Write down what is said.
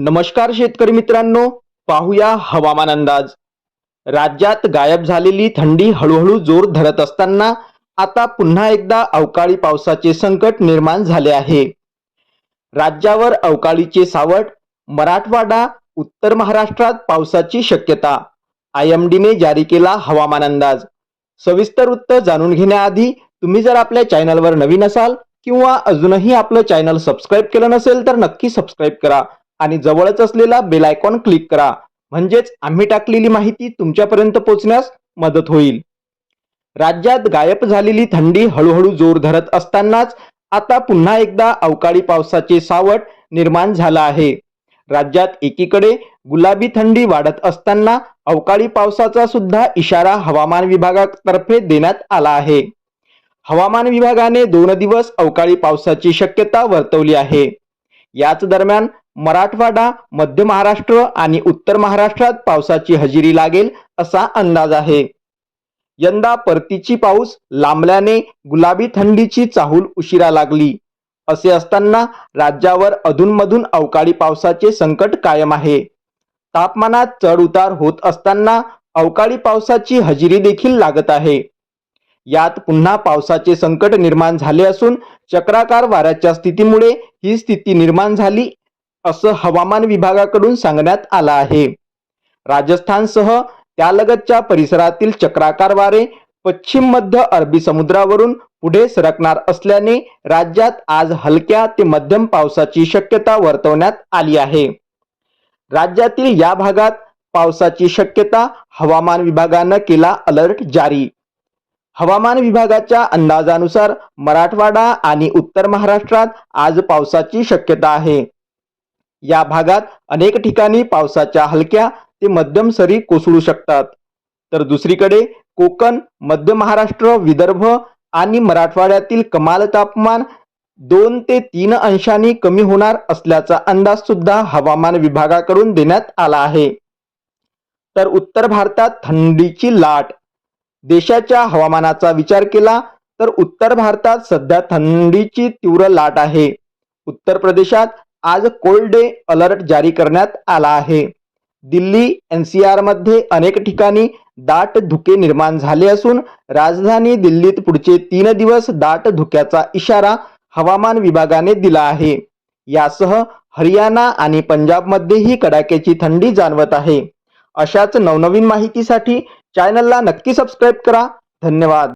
नमस्कार शेतकरी मित्रांनो पाहूया हवामान अंदाज. राज्यात गायब झालेली थंडी हळूहळू जोर धरत असताना आता पुन्हा एकदा अवकाळी पावसाचे संकट निर्माण झाले आहे. राज्यावर अवकाळीचे सावट मराठवाडा उत्तर महाराष्ट्रात पावसाची शक्यता. आय एम डीने जारी केला हवामान अंदाज. सविस्तर वृत्त जाणून घेण्याआधी तुम्ही जर आपल्या चॅनलवर नवीन असाल किंवा अजूनही आपलं चॅनल सबस्क्राईब केलं नसेल तर नक्की सबस्क्राईब करा. आणि जवळच असलेला बेल आयकॉन क्लिक करा. म्हणजेच आम्ही टाकलेली माहिती तुमच्यापर्यंत पोहोचण्यास मदत होईल. राज्यात गायब झालेली थंडी हळूहळू जोर धरत असतानाच आता पुन्हा एकदा अवकाळी पावसाचे सावट निर्माण झालं आहे. राज्यात एकीकडे गुलाबी थंडी वाढत असताना अवकाळी पावसाचा सुद्धा इशारा हवामान विभागातर्फे देण्यात आला आहे. हवामान विभागाने दोन दिवस अवकाळी पावसाची शक्यता वर्तवली आहे. याच दरम्यान मराठवाडा मध्य महाराष्ट्र आणि उत्तर महाराष्ट्रात पावसाची हजेरी लागेल असा अंदाज आहे. यंदा परतीची पाऊस लांबल्याने गुलाबी थंडीची चाहूल उशिरा लागली. असे असताना राज्यावर अधूनमधून अवकाळी पावसाचे संकट कायम आहे. तापमानात चढ उतार होत असताना अवकाळी पावसाची हजेरी देखील लागत आहे. यात पुन्हा पावसाचे संकट निर्माण झाले असून चक्राकार वाऱ्याच्या स्थितीमुळे ही स्थिती निर्माण झाली असं हवामान विभागाकडून सांगण्यात आलं आहे. राजस्थानसह त्यालगतच्या परिसरातील चक्राकार वारे पश्चिम मध्य अरबी समुद्रावरून पुढे सरकणार असल्याने राज्यात आज हलक्या ते मध्यम पावसाची शक्यता वर्तवण्यात आली आहे. राज्यातील या भागात पावसाची शक्यता हवामान विभागानं केला अलर्ट जारी. हवामान विभागाच्या अंदाजानुसार मराठवाडा आणि उत्तर महाराष्ट्रात आज पावसाची शक्यता आहे. या भागात अनेक ठिकाणी पावसाच्या हलक्या ते मध्यम सरी कोसळू शकतात. तर दुसरीकडे कोकण मध्य महाराष्ट्र विदर्भ आणि मराठवाड्यातील कमाल तापमान दोन ते तीन अंशांनी कमी होणार असल्याचा अंदाज सुद्धा हवामान विभागाकडून देण्यात आला आहे. तर उत्तर भारतात थंडीची लाट. देशाच्या हवामानाचा विचार केला तर उत्तर भारतात सध्या थंडीची तीव्र लाट आहे. उत्तर प्रदेशात आज कोल्ड डे अलर्ट जारी करण्यात आला आहे. दिल्ली एनसीआरमध्ये अनेक ठिकाणी दाट धुके निर्माण झाले असून राजधानी दिल्लीत पुढचे तीन दिवस दाट धुक्याचा इशारा हवामान विभागाने दिला आहे. यासह हरियाणा आणि पंजाबमध्येही कडाक्याची थंडी जाणवत आहे. अशाच नवनवीन माहितीसाठी चॅनलला नक्की सबस्क्राईब करा. धन्यवाद.